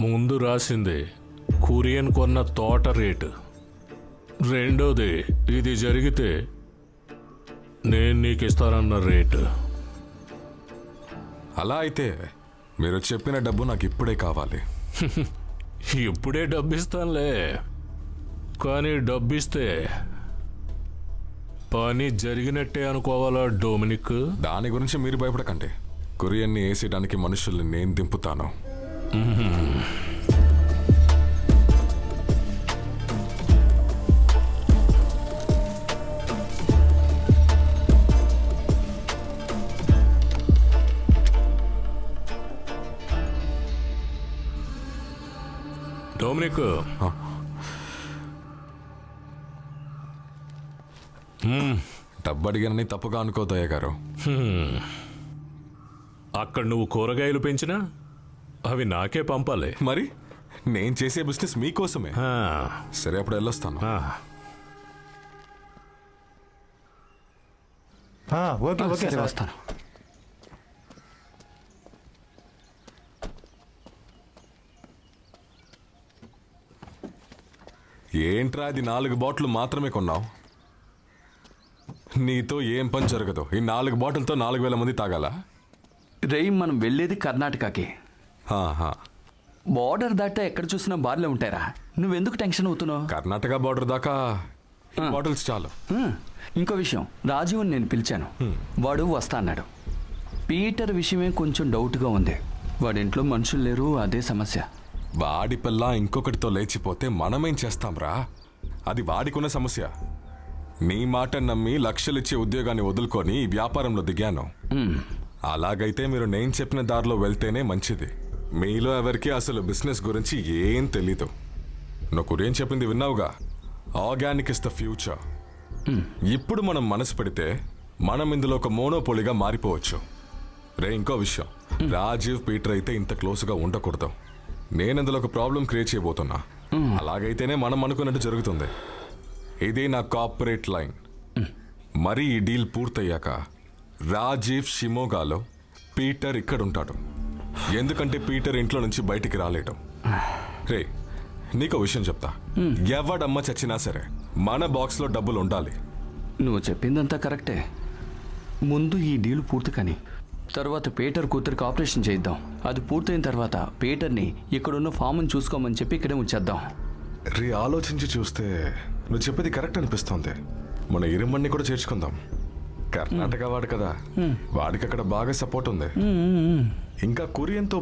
ముందు రాసింది కురియన్ కొన్న తోట రేటు. రెండోది ఇది జరిగితే నేను నీకు ఇస్తానన్న రేటు. అలా అయితే మీరు చెప్పిన డబ్బు నాకు ఇప్పుడే కావాలి. ఇప్పుడే డబ్బిస్తానులే. కానీ డబ్బిస్తే పని జరిగినట్టే అనుకోవాలా డొమినిక్? దాని గురించి మీరు భయపడకండి. కొరియన్ని వేసేయడానికి మనుషుల్ని నేను దింపుతాను. డొమినిక్ డబ్బు అడిగానని తప్పుగా అనుకోదయ్య గారు అక్కడ నువ్వు కూరగాయలు పెంచినా? అవి నాకే పంపాలి. మరి? నేను చేసే బిజినెస్ మీకోసమే. ఆ, సరే అప్పుడు వెళ్ళొస్తాను. ఆ. ఆ, ఓకే ఓకే సరే సార్. వస్తాను. ఏంట్రా అది నాలుగు బాటిల్ మాత్రమే కొన్నావు? నీతో ఏం పని జరగదు. ఈ నాలుగు బాటిల్తో నాలుగు వేల మంది తాగాలా? రేయ్ మనం వెళ్ళేది కర్ణాటకకి. బార్డర్ దాటా ఎక్కడ చూసినా బార్లే ఉంటారా నువ్వెందుకు టెన్షన్ అవుతున్నావు? కర్ణాటక బార్డర్ దాకా బాటిల్స్ చాలు. ఇంకో విషయం రాజీవ్ని నేను పిలిచాను. వాడు వస్తా అన్నాడు. పీటర్ విషయమే కొంచెం డౌట్గా ఉంది. వాడి ఇంట్లో మనుషులు లేరు అదే సమస్య. వాడి పిల్ల ఇంకొకటితో లేచిపోతే మనమేం చేస్తాంరా? అది వాడికున్న సమస్య. నీ మాట నమ్మి లక్షలిచ్చే ఉద్యోగాన్ని వదులుకొని ఈ వ్యాపారంలో దిగాను. అలాగైతే మీరు నేను చెప్పిన దారిలో వెళ్తేనే మంచిది. మీలో ఎవరికి అసలు బిజినెస్ గురించి ఏం తెలీదు. నువ్వు గురేం చెప్పింది విన్నావుగా? Organic is the future. ఇప్పుడు మనం మనసు పెడితే మనం ఇందులో ఒక మోనోపోలిగా మారిపోవచ్చు. రే ఇంకో విషయం. రాజీవ్ పీటర్ అయితే ఇంత క్లోజ్గా ఉండకూడదు. నేను ఇందులో ఒక ప్రాబ్లం క్రియేట్ చేయబోతున్నా. అలాగైతేనే మనం అనుకున్నట్టు జరుగుతుంది. ఇది నా కార్పొరేట్ లైన్. మరి ఈ డీల్ పూర్తయ్యాక రాజీవ్ షిమోగాలో పీటర్ ఇక్కడ ఉంటాడు ఎందుకంటే పీటర్ ఇంట్లో నుంచి బయటికి రాలేడు రే నీకు విషయం చెప్తా. ఎవడమ్మ చచ్చినా సరే మన బాక్స్లో డబ్బులు ఉండాలి. నువ్వు చెప్పిందంతా కరెక్టే. ముందు ఈ డీల్ పూర్తి కానీ తర్వాత పీటర్ కూతురికి ఆపరేషన్ చేయిద్దాం. అది పూర్తయిన తర్వాత పీటర్ని ఇక్కడున్న ఫామ్ని చూసుకోమని చెప్పి ఇక్కడే ఉంచేద్దాం. రే ఆలోచించి చూస్తే నువ్వు చెప్పేది కరెక్ట్ అనిపిస్తోంది. మన ఇరుమణ్ణి కూడా చేర్చుకుందాం. కర్ణాటక వాడు కదా. వాడికి అక్కడ బాగా సపోర్ట్ ఉంది. ఇంకా కొరియన్తో